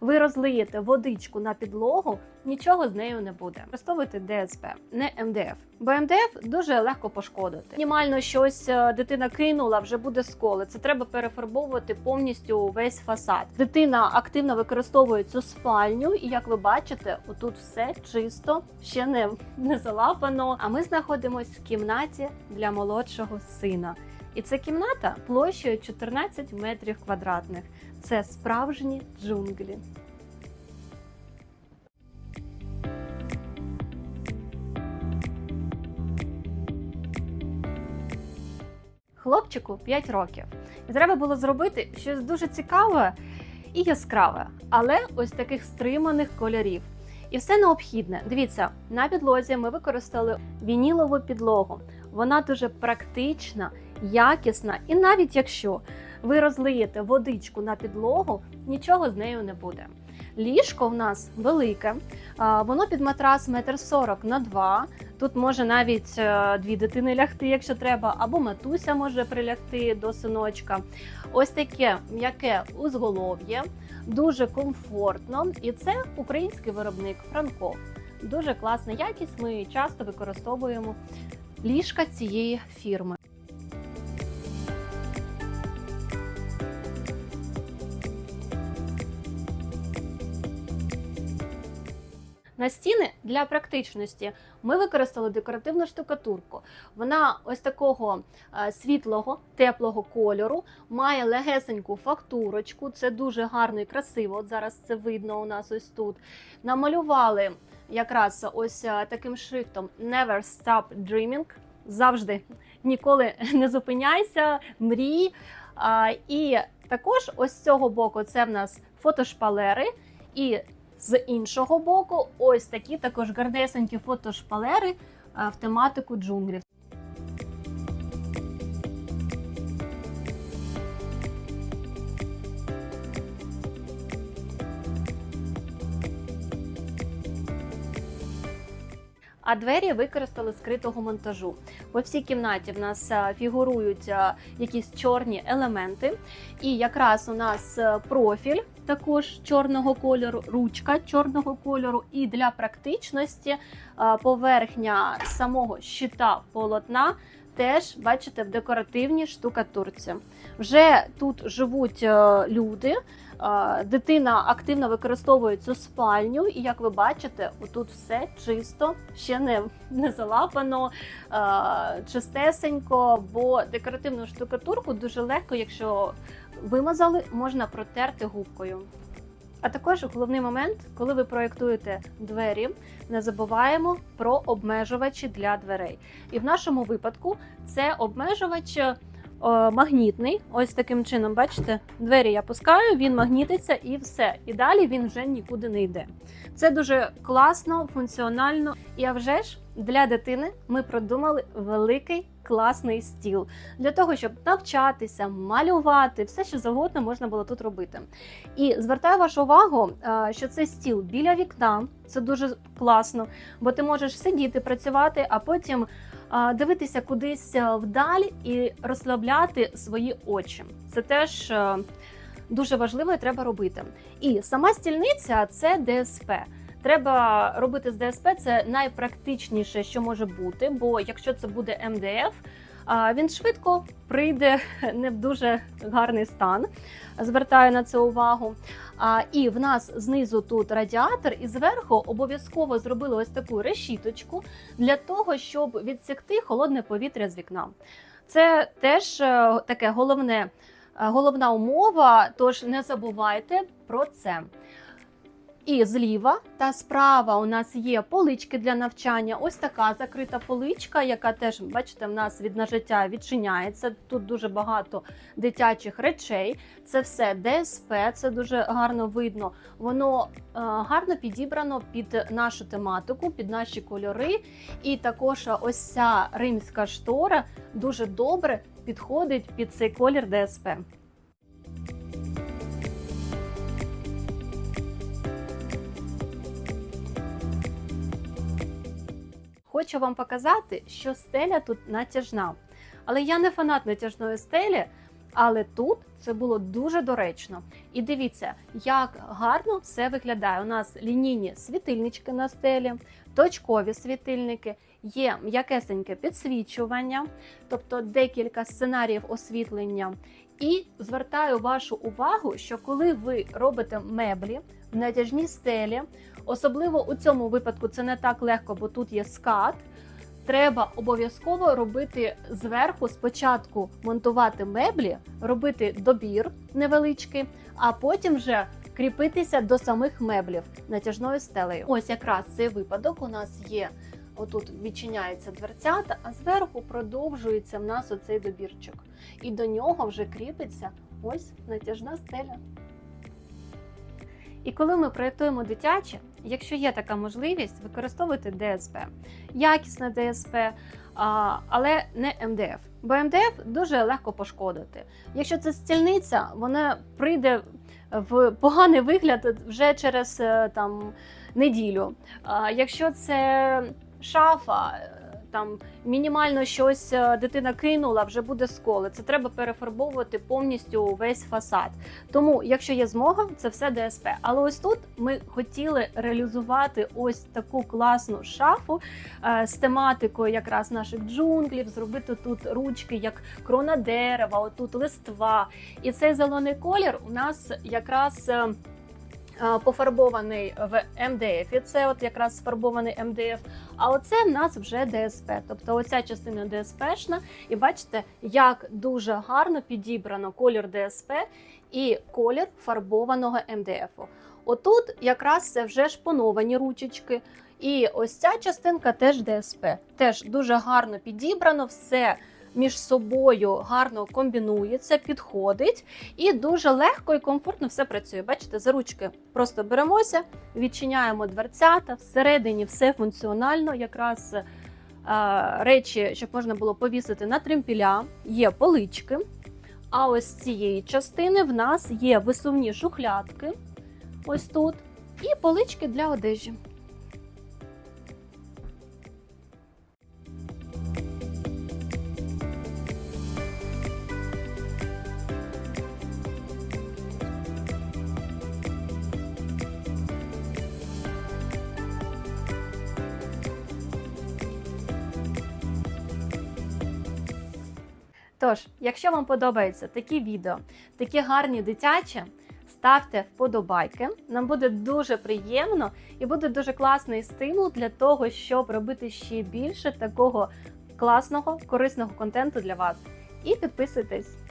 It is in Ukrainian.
ви розлиєте водичку на підлогу, нічого з нею не буде. Використовуйте ДСП, не МДФ. Бо МДФ дуже легко пошкодити. Мінімально щось е, дитина кинула, вже буде сколи. Це треба перефарбовувати повністю весь фасад. Дитина активно використовує цю спальню, і як ви бачите, отут все чисто, ще не, не залапано. А ми знаходимося в кімнаті для молодшого сина. І це кімната площею 14 метрів квадратних. Це справжні джунглі. Хлопчику 5 років. І треба було зробити щось дуже цікаве і яскраве, але ось таких стриманих кольорів. І все необхідне. Дивіться, на підлозі ми використали вінілову підлогу. Вона дуже практична, якісна, і навіть якщо ви розлиєте водичку на підлогу, нічого з нею не буде. Ліжко в нас велике, воно під матрас 1,40 м на 2 Тут може навіть е, дві дитини лягти, якщо треба, або матуся може прилягти до синочка. Ось таке м'яке узголов'я, дуже комфортно. І це український виробник Франков. Дуже класна якість. Ми часто використовуємо ліжка цієї фірми. На стіни для практичності ми використали декоративну штукатурку. Вона ось такого е, світлого, теплого кольору, має легесеньку фактурочку. Це дуже гарно і красиво. От зараз це видно у нас ось тут. Намалювали якраз ось е, таким шрифтом Never Stop Dreaming. Завжди ніколи не зупиняйся, мрій. І також ось з цього боку це в нас фотошпалери. І з іншого боку, ось такі також гарнесенькі фотошпалери в тематику джунглів. А двері використали скритого монтажу. По всій кімнаті в нас а, фігурують якісь чорні елементи, і якраз у нас профіль також чорного кольору, ручка чорного кольору, і для практичності поверхня самого щита полотна. Теж бачите в декоративній штукатурці. Вже тут живуть е, люди. Е, Дитина активно використовує цю спальню, і як ви бачите, отут все чисто, ще не, не залапано, е, чистесенько, бо декоративну штукатурку дуже легко, якщо вимазали, можна протерти губкою. А також головний момент, коли ви проєктуєте двері, не забуваємо про обмежувачі для дверей. І в нашому випадку це обмежувач е, магнітний. Ось таким чином, бачите, двері я пускаю, він магнітиться і все. І далі він вже нікуди не йде. Це дуже класно, функціонально. І а вже ж для дитини ми продумали великий класний стіл для того, щоб навчатися, малювати, все що завгодно можна було тут робити. І звертаю вашу увагу, е, що це стіл біля вікна. Це дуже класно, бо ти можеш сидіти, працювати, а потім дивитися кудись е, вдаль і розслабляти свої очі. Це теж е, дуже важливо і треба робити. І сама стільниця це ДСП. Треба робити з ДСП це найпрактичніше, що може бути, бо якщо це буде МДФ, він швидко прийде не в дуже гарний стан. Звертаю на це увагу. І в нас знизу тут радіатор, і зверху обов'язково зробили ось таку решіточку для того, щоб відсікти холодне повітря з вікна. Це теж е, таке головне, е, головна умова, тож не забувайте про це. І зліва та справа у нас є полички для навчання. Ось така закрита поличка, яка теж, бачите, в нас від нажиття відчиняється. Тут дуже багато дитячих речей. Це все ДСП, це дуже гарно видно. Воно е, гарно підібрано під нашу тематику, під наші кольори. І також ось ця римська штора дуже добре підходить під цей колір ДСП. Хочу вам показати, що стеля тут натяжна. Але я не фанат натяжної стелі, але тут це було дуже доречно. І дивіться, як гарно все виглядає. У нас лінійні світильнички на стелі, точкові світильники, є м'якесеньке підсвічування, тобто декілька сценаріїв освітлення. І звертаю вашу увагу, що коли ви робите меблі в натяжній стелі, особливо у цьому випадку це не так легко, бо тут є скат. Треба обов'язково робити зверху спочатку монтувати меблі, робити добір невеличкий, а потім вже кріпитися до самих меблів натяжною стелею. Ось якраз цей випадок у нас є. Отут відчиняється дверцята, а зверху продовжується в нас оцей добірчик. І до нього вже кріпиться ось натяжна стеля. І коли ми проєктуємо дитяче, якщо є така можливість, використовуйте ДСП, якісне ДСП, але не МДФ. Бо МДФ дуже легко пошкодити. Якщо це стільниця, вона прийде в поганий вигляд вже через е, там неділю. Якщо це шафа, е, там мінімально щось е, дитина кинула, вже буде сколи. Це треба перефарбовувати повністю весь фасад. Тому, якщо є змога, це все ДСП. Але ось тут ми хотіли реалізувати ось таку класну шафу е, з тематикою якраз наших джунглів, зробити тут ручки, як крона дерева, отут листва. І цей зелений колір у нас якраз. Пофарбований в МДФ, і це от якраз сфарбований МДФ. А оце в нас вже ДСП. Тобто оця частина ДСПшна, і бачите, як дуже гарно підібрано колір ДСП і колір фарбованого МДФ. Отут якраз це вже шпоновані ручечки. І ось ця частинка теж ДСП. Теж дуже гарно підібрано, все між собою гарно комбінується, підходить і дуже легко і комфортно все працює. Бачите, за ручки просто беремося, відчиняємо дверцята, всередині все функціонально, якраз е, речі, щоб можна було повісити на тремпіля, є полички. А ось з цієї частини в нас є висувні шухлядки, ось тут, і полички для одежі. Тож, якщо вам подобаються такі відео, такі гарні дитячі, ставте вподобайки. Нам буде дуже приємно і буде дуже класний стимул для того, щоб робити ще більше такого класного, корисного контенту для вас. І підписуйтесь.